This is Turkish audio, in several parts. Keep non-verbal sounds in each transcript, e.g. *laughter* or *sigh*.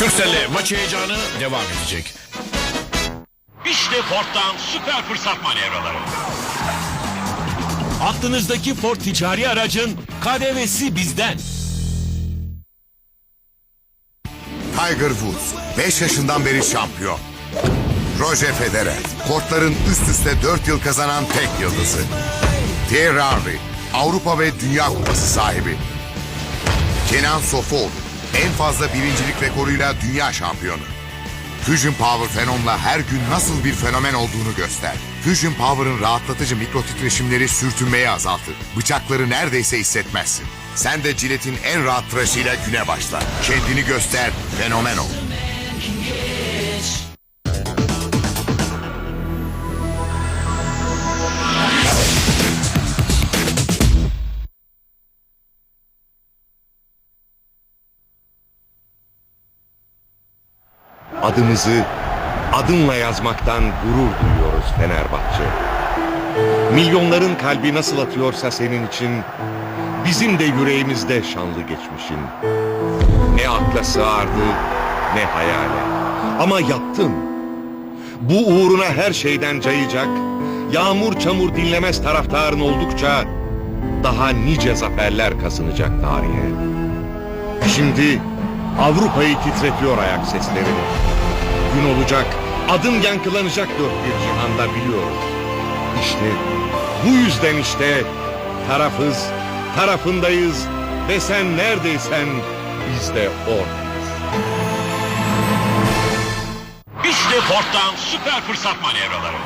Türkcell'le maç heyecanı devam edecek. İşte Ford'dan süper fırsat manevraları. Aklınızdaki Ford ticari aracın KDV'si bizden. Tiger Woods 5 yaşından beri şampiyon. Roger Federer kortların üst üste 4 yıl kazanan tek yıldızı. Thierry Henry Avrupa ve Dünya Kupası sahibi. Kenan Sofoğlu en fazla birincilik rekoruyla dünya şampiyonu. Fusion Power Fenom'la her gün nasıl bir fenomen olduğunu göster. Fusion Power'ın rahatlatıcı mikro titreşimleri sürtünmeyi azaltır. Bıçakları neredeyse hissetmezsin. Sen de Cilet'in en rahat tıraşıyla güne başla. Kendini göster, fenomen ol. Adımızı adınla yazmaktan gurur duyuyoruz Fenerbahçe. Milyonların kalbi nasıl atıyorsa senin için bizim de yüreğimizde şanlı geçmişin. Ne akla sığardı ne hayale. Ama yaptın. Bu uğruna her şeyden cayacak, yağmur çamur dinlemez taraftarın oldukça daha nice zaferler kazanacak tarihe. Şimdi Avrupa'yı titretiyor ayak seslerini. Gün olacak, adım yankılanacak dört bir cihanda biliyoruz. İşte bu yüzden işte tarafız, tarafındayız ve sen neredeysen biz de oradayız. İşte Ford'dan süper fırsat manevraları.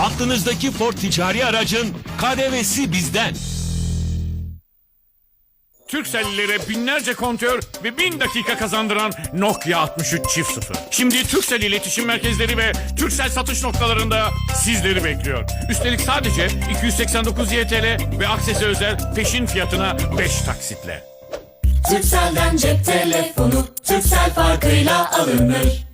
Aklınızdaki Ford ticari aracın KDV'si bizden. Türksellilere binlerce kontör ve bin dakika kazandıran Nokia 63 çift sıfır. Şimdi Türksel iletişim merkezleri ve Türksel satış noktalarında sizleri bekliyor. Üstelik sadece 289 YTL ve aksesi özel peşin fiyatına 5 taksitle. Türkcell'den cep telefonu Türksel farkıyla alınır.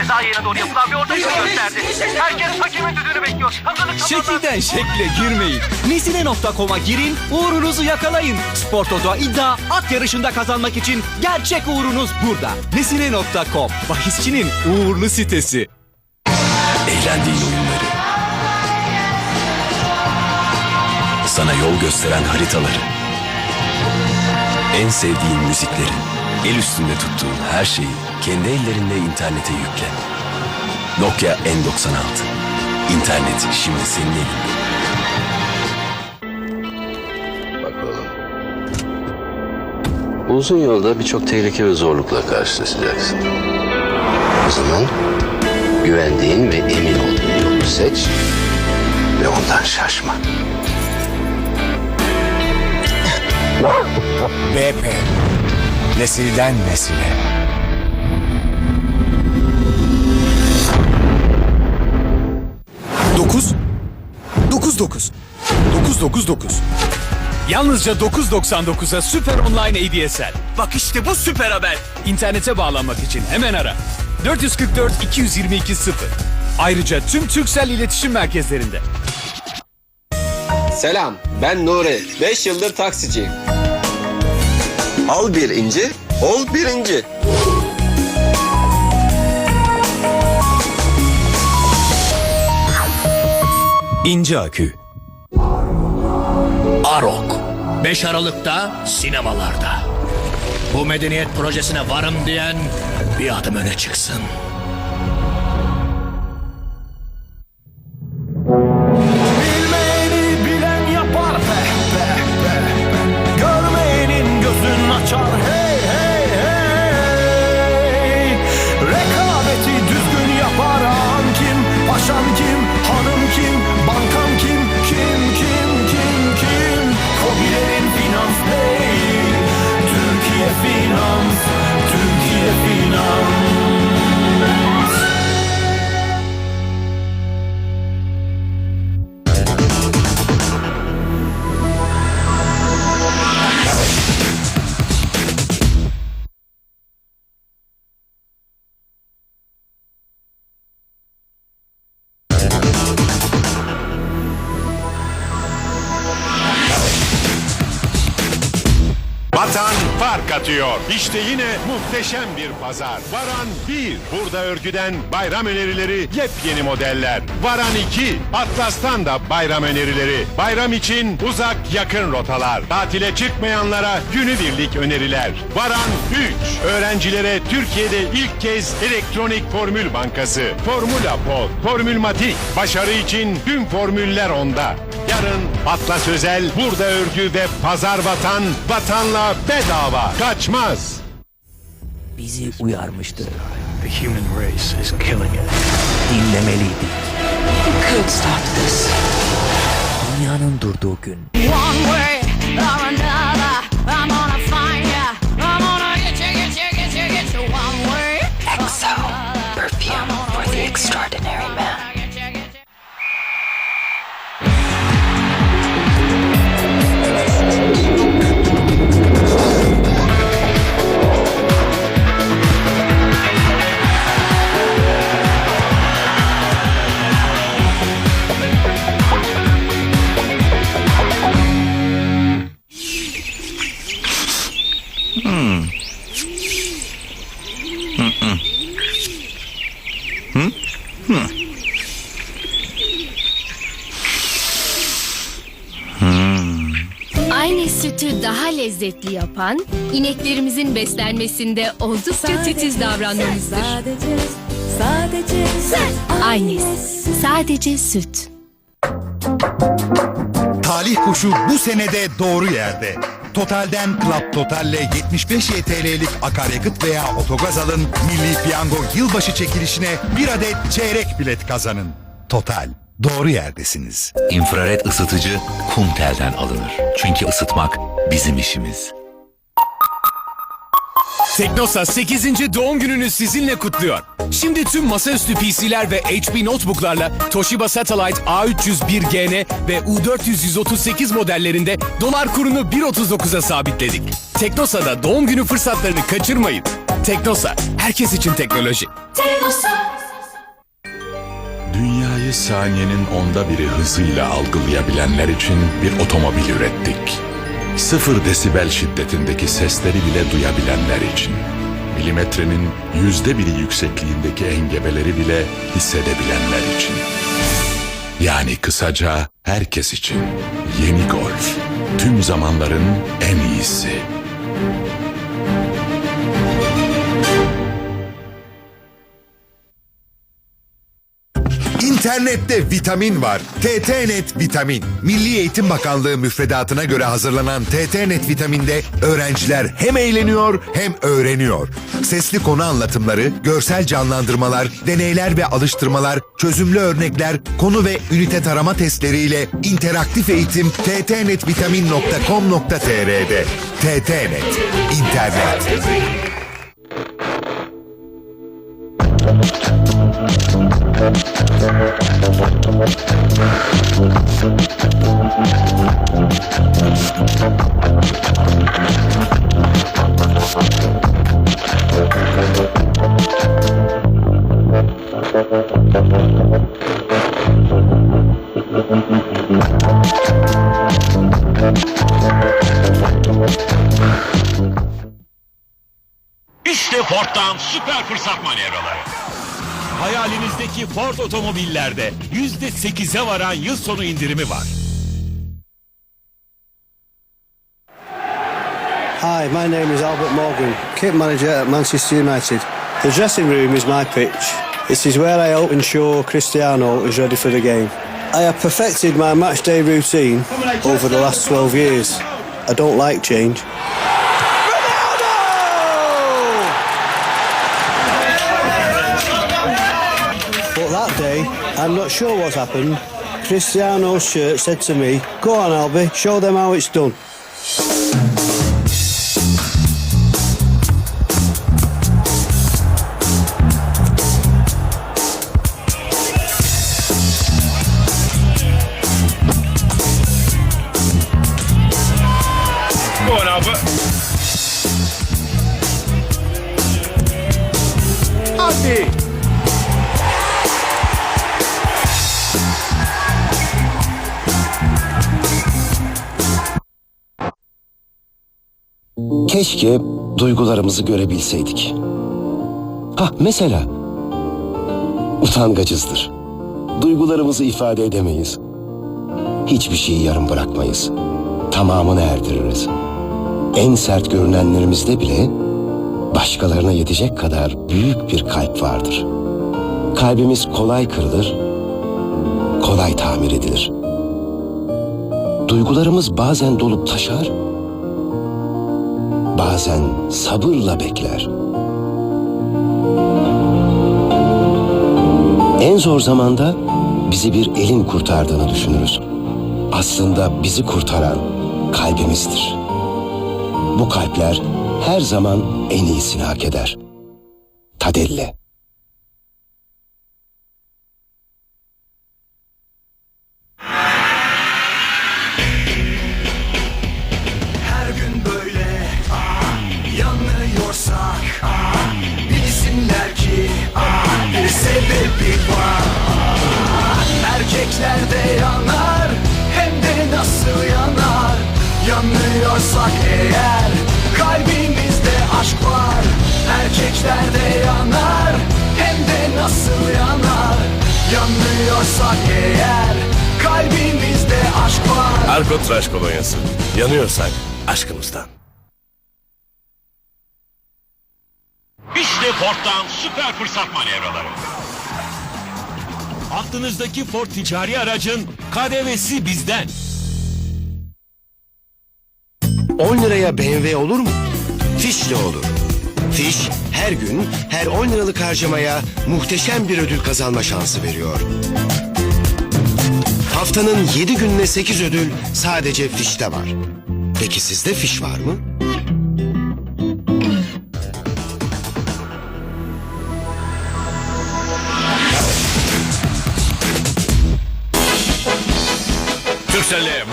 Ceza yerine doğru yapılan bir orta yolu gösterdi. Herkes hakemin düdüğünü bekliyor. Hazırlık tamamlandı. Şekilden şekle girmeyin. Nesine.com'a girin, uğrunuzu yakalayın. Spor Toto iddia at yarışında kazanmak için gerçek uğrunuz burada. Nesine.com, bahisçinin uğurlu sitesi. Eğlendiğin oyunları. Sana yol gösteren haritaları. En sevdiğin müzikleri. El üstünde tuttuğun her şeyi kendi ellerinle internete yükle. Nokia N96. İnternet şimdi senin elinde. Bakalım. Uzun yolda birçok tehlike ve zorlukla karşılaşacaksın. O zaman güvendiğin ve emin olduğun yolu seç ve ondan şaşma. *laughs* BP, nesilden nesile. Dokuz, dokuz dokuz, dokuz dokuz dokuz. Yalnızca 9.99'a Süper Online ADSL. Bak işte bu süper haber. İnternete bağlanmak için hemen ara. 444 222 0. Ayrıca tüm Türksel iletişim merkezlerinde. Selam, ben Nuri. 5 yıldır taksiciyim. Al bir inci, ol birinci. İnce akü. Arok. 5 Aralık'ta sinemalarda. Bu medeniyet projesine varım diyen bir adım öne çıksın. Vatan fark atıyor. İşte yine muhteşem bir pazar. Varan 1. Burada örgüden bayram önerileri yepyeni modeller. Varan 2. Atlas'tan da bayram önerileri. Bayram için uzak yakın rotalar. Tatile çıkmayanlara günübirlik öneriler. Varan 3. Öğrencilere Türkiye'de ilk kez elektronik formül bankası. Formula Pod, Formülmatik. Başarı için tüm formüller onda. Yarın Atlas Özel, burada örgü ve pazar vatan, vatanla bedava. Kaçmaz. bizi uyarmıştı. The human race is killing it. Dinlemeliydik. We could stop this. Dünyanın durduğu gün. One way daha lezzetli yapan, ineklerimizin beslenmesinde oldukça titiz davranmamızdır. Sadece, sadece süt. Aynes, sadece süt. Talih kuşu bu senede doğru yerde. Total'den Club Total'le 75 YTL'lik akaryakıt veya otogaz alın. Milli Piyango yılbaşı çekilişine bir adet çeyrek bilet kazanın. Total, doğru yerdesiniz. İnfrared ısıtıcı Kumtel'den alınır. Çünkü ısıtmak bizim işimiz. Teknosa 8. doğum gününü sizinle kutluyor. Şimdi tüm masaüstü PC'ler ve HP Notebook'larla Toshiba Satellite A301GN ve U438 modellerinde dolar kurunu 1.39'a sabitledik. Teknosa'da doğum günü fırsatlarını kaçırmayın. Teknosa, herkes için teknoloji. Saniyenin onda biri hızıyla algılayabilenler için bir otomobil ürettik. Sıfır desibel şiddetindeki sesleri bile duyabilenler için. Milimetrenin yüzde biri yüksekliğindeki engebeleri bile hissedebilenler için. Yani kısaca herkes için. Yeni Golf. Tüm zamanların en iyisi. İnternette vitamin var. TTNet Vitamin. Milli Eğitim Bakanlığı müfredatına göre hazırlanan TTNet Vitamin'de öğrenciler hem eğleniyor hem öğreniyor. Sesli konu anlatımları, görsel canlandırmalar, deneyler ve alıştırmalar, çözümlü örnekler, konu ve ünite tarama testleriyle interaktif eğitim ttnetvitamin.com.tr'de. TTNet. İnternet. İşte Ford'dan süper fırsat manevraları. Hayalinizdeki Ford otomobillerde yüzde sekize varan yıl sonu indirimi var. Hi, my name is Albert Morgan, kit manager at Manchester United. The dressing room is my pitch. This is where I help ensure Cristiano is ready for the game. I have perfected my match day routine over the last 12 years. I don't like change. That day, I'm not sure what's happened. Cristiano's shirt said to me, Go on, Albie, show them how it's done. Keşke duygularımızı görebilseydik. Ha mesela utangacızdır. Duygularımızı ifade edemeyiz. Hiçbir şeyi yarım bırakmayız. Tamamını erdiririz. En sert görünenlerimizde bile başkalarına yetecek kadar büyük bir kalp vardır. Kalbimiz kolay kırılır, kolay tamir edilir. Duygularımız bazen dolup taşar, bazen sabırla bekler. En zor zamanda bizi bir elin kurtardığını düşünürüz. Aslında bizi kurtaran kalbimizdir. Bu kalpler her zaman en iyisini hak eder. Tadelle. Sebebi var. Erkekler de yanar hem de nasıl yanar. Yanıyorsak eğer kalbimizde aşk var. Erkekler de yanar hem de nasıl yanar. Yanıyorsak eğer kalbimizde aşk var. Arko Tıraş Kolonyası. Yanıyorsak aşkımızdan. İşte Ford'dan süper fırsat manevraları. Aklınızdaki Ford ticari aracın KDV'si bizden. 10 liraya BMW olur mu? Fişle olur. Fiş her gün her 10 liralık harcamaya muhteşem bir ödül kazanma şansı veriyor. Haftanın 7 gününe 8 ödül sadece fişte var. Peki sizde fiş var mı?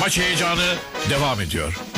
Maç heyecanı devam ediyor.